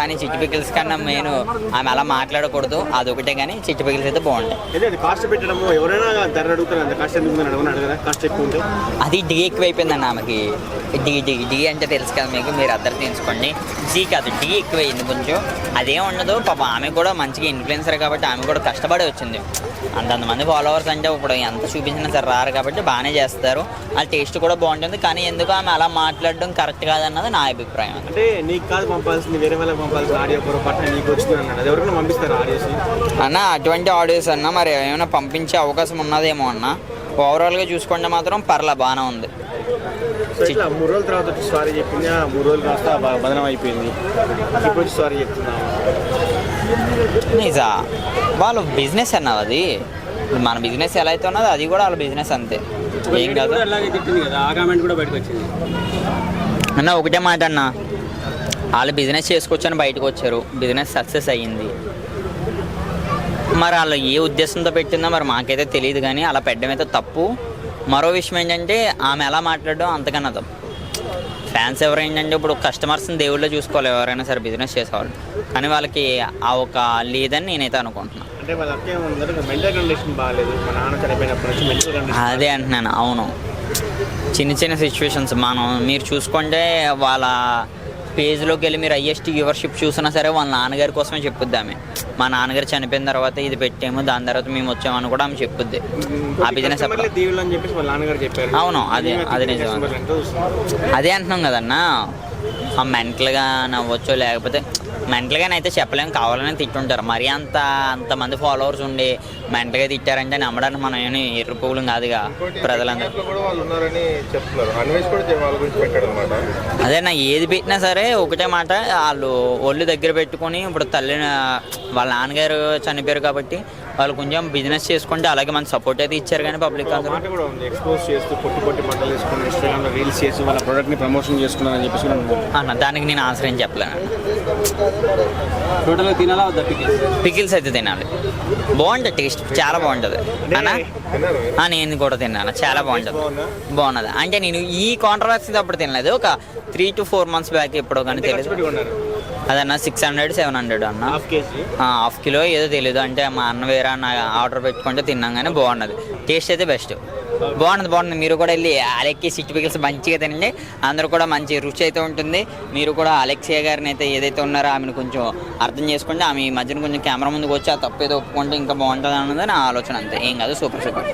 కానీ చిట్టి పికిల్స్ కన్నా మెయిన్ ఆమె అలా మాట్లాడకూడదు. అదొకటే కానీ చిట్టి పికిల్స్ అయితే బాగుంటాయి. అది కాస్ట్ పెట్టడము? ఎవరైనా కాస్ట్ ఎక్కువ అది డి ఎక్కువ అయిపోయిందండి ఆమెకి. డి డి డి అంటే తెలుసు కదా మీకు మీరు అద్దరు తీసుకోండి. జీ కాదు డి ఎక్కువ అయింది కొంచెం. అదేం ఉండదు పాప ఆమె కూడా మంచిగా ఇన్ఫ్లుయెన్సర్ కాబట్టి ఆమె కూడా కష్టపడి వచ్చింది. అంతంతమంది ఫాలోవర్స్ అంటే ఇప్పుడు ఎంత చూపించినా సరే రారు కాబట్టి బాగానే చేస్తారు. వాళ్ళ టేస్ట్ కూడా బాగుంటుంది. కానీ ఎందుకు ఆమె అలా మాట్లాడడం కరెక్ట్ కాదన్నది నా అభిప్రాయం. అంటే నీకు కాదు పంపాల్సింది వేరే వాళ్ళకి పంపాల్సిన ఆడియో పొరపాటున నీకు వచ్చింది అన్నాడు. అది ఎవరైనా పంపిస్తారు ఆడియోస్? అన్న అటువంటి ఆడియోస్ అన్న మరి ఏమైనా పంపించే అవకాశం ఉన్నదేమో అన్న. ఓవరాల్గా చూసుకుంటే మాత్రం పర్లా బాగానే ఉంది. సో ఇట్లా మూడు రోజుల తర్వాత వచ్చి సారీ చెప్పింది? మూడు రోజులు కాస్త బదనం అయిపోయింది. ఇప్పుడు వచ్చి సారీ చెప్తున్నాము నిజా? వాళ్ళ బిజినెస్ అన్నది అది. మన బిజినెస్ ఎలా అయితే ఉన్నదో అది కూడా వాళ్ళ బిజినెస్ అంతే. ఏం కాదు. అలాగే తిట్టింది కదా ఆ కామెంట్ కూడా బయటకు వచ్చింది. అన్న ఒకటే మాట అన్న. వాళ్ళు బిజినెస్ చేసుకొచ్చని బయటకు వచ్చారు. బిజినెస్ సక్సెస్ అయ్యింది. మరి వాళ్ళు ఏ ఉద్దేశంతో పెట్టిందో మరి మాకైతే తెలియదు కానీ అలా పెట్టడం అయితే తప్పు. మరో విషయం ఏంటంటే ఆమె ఎలా మాట్లాడడం అంతకన్నా తప్పు. ఫ్యాన్స్ ఎవరు ఏంటంటే ఇప్పుడు కస్టమర్స్ని దేవుళ్ళో చూసుకోవాలి ఎవరైనా సరే బిజినెస్ చేసేవాళ్ళు. కానీ వాళ్ళకి ఆ ఒక లేదని నేనైతే అనుకుంటున్నాను అదే అంటున్నాను అవును. చిన్న చిన్న సిచ్యువేషన్స్ మనం మీరు చూసుకుంటే వాళ్ళ పేజ్లోకి వెళ్ళి మీరు ఐఎస్టీ వ్యూవర్షిప్ చూసినా సరే వాళ్ళ నాన్నగారి కోసమే చెప్పుద్ది ఆమె మా నాన్నగారు చనిపోయిన తర్వాత ఇది పెట్టాము దాని తర్వాత మేము వచ్చామని కూడా ఆమె చెప్పుద్ది. ఆ బిజినెస్ అవును, అది- అది నిజం. అదే అంటున్నాం కదన్నా. ఆ మెంటల్గా నవ్వచ్చు లేకపోతే మెంటల్గానైతే చెప్పలేం కావాలని తిట్టుంటారు. మరి అంత అంతమంది ఫాలోవర్స్ ఉండి మెంటల్గా తిట్టారంటే నమ్మడానికి మనం ఏమి ఎర్రిపోగులం కాదుగా ప్రజలందరూ. అదే నా ఏది పెట్టినా సరే ఒకటే మాట వాళ్ళు ఒళ్ళు దగ్గర పెట్టుకొని ఇప్పుడు తల్లి వాళ్ళ నాన్నగారు చనిపోయారు కాబట్టి వాళ్ళు కొంచెం బిజినెస్ చేసుకుంటే అలాగే మనకు సపోర్ట్ అయితే ఇచ్చారు కానీ పబ్లిక్ అందరూ. ఎక్స్పోజ్ చేస్తూ పొట్టి పొట్టి వేసుకుని ఇన్స్టాగ్రామ్లో రీల్స్ చేసి వాళ్ళ ప్రోడక్ట్ని ప్రమోషన్ చేసుకున్నారని చెప్పేసి దానికి నేను ఆశ్రయం చెప్పలేను. టోటల్గా తినాలా వద్దా పికిల్స్? పికిల్స్ అయితే తినాలి. బాగుంటుంది టేస్ట్ చాలా బాగుంటుంది. అన్న? నేను కూడా తిన్నాను. చాలా బాగుంటుంది? బాగున్నది. అంటే నేను ఈ కాంట్రవర్సీ అప్పుడు తినలేదు. ఒక three to four months back ఎప్పుడో కానీ తెలియదు అదన్న సిక్స్ హండ్రెడ్ సెవెన్ హండ్రెడ్ అన్న. Half KG? ఆ, హాఫ్ కిలో ఏదో తెలియదు అంటే మా అన్న వేరే అన్న ఆర్డర్ పెట్టుకుంటే తిన్నాం కానీ బాగున్నది. టేస్ట్ అయితే బెస్ట్ బాగున్నది బాగుంది. మీరు కూడా వెళ్ళి అలెక్కి సిట్ పికిల్స్ మంచిగా తినండి. అందరూ కూడా మంచి రుచి అయితే ఉంటుంది. మీరు కూడా అలెక్సియా గారిని అయితే ఏదైతే ఉన్నారో ఆమెను కొంచెం అర్థం చేసుకోండి. ఆమె ఈ మధ్యన కొంచెం కెమెరా ముందుకు వచ్చి ఆ తప్పు ఏదో ఒప్పుకుంటే ఇంకా బాగుంటుంది అన్నది నా ఆలోచన అంతే. ఏం కాదు సూపర్ సూపర్.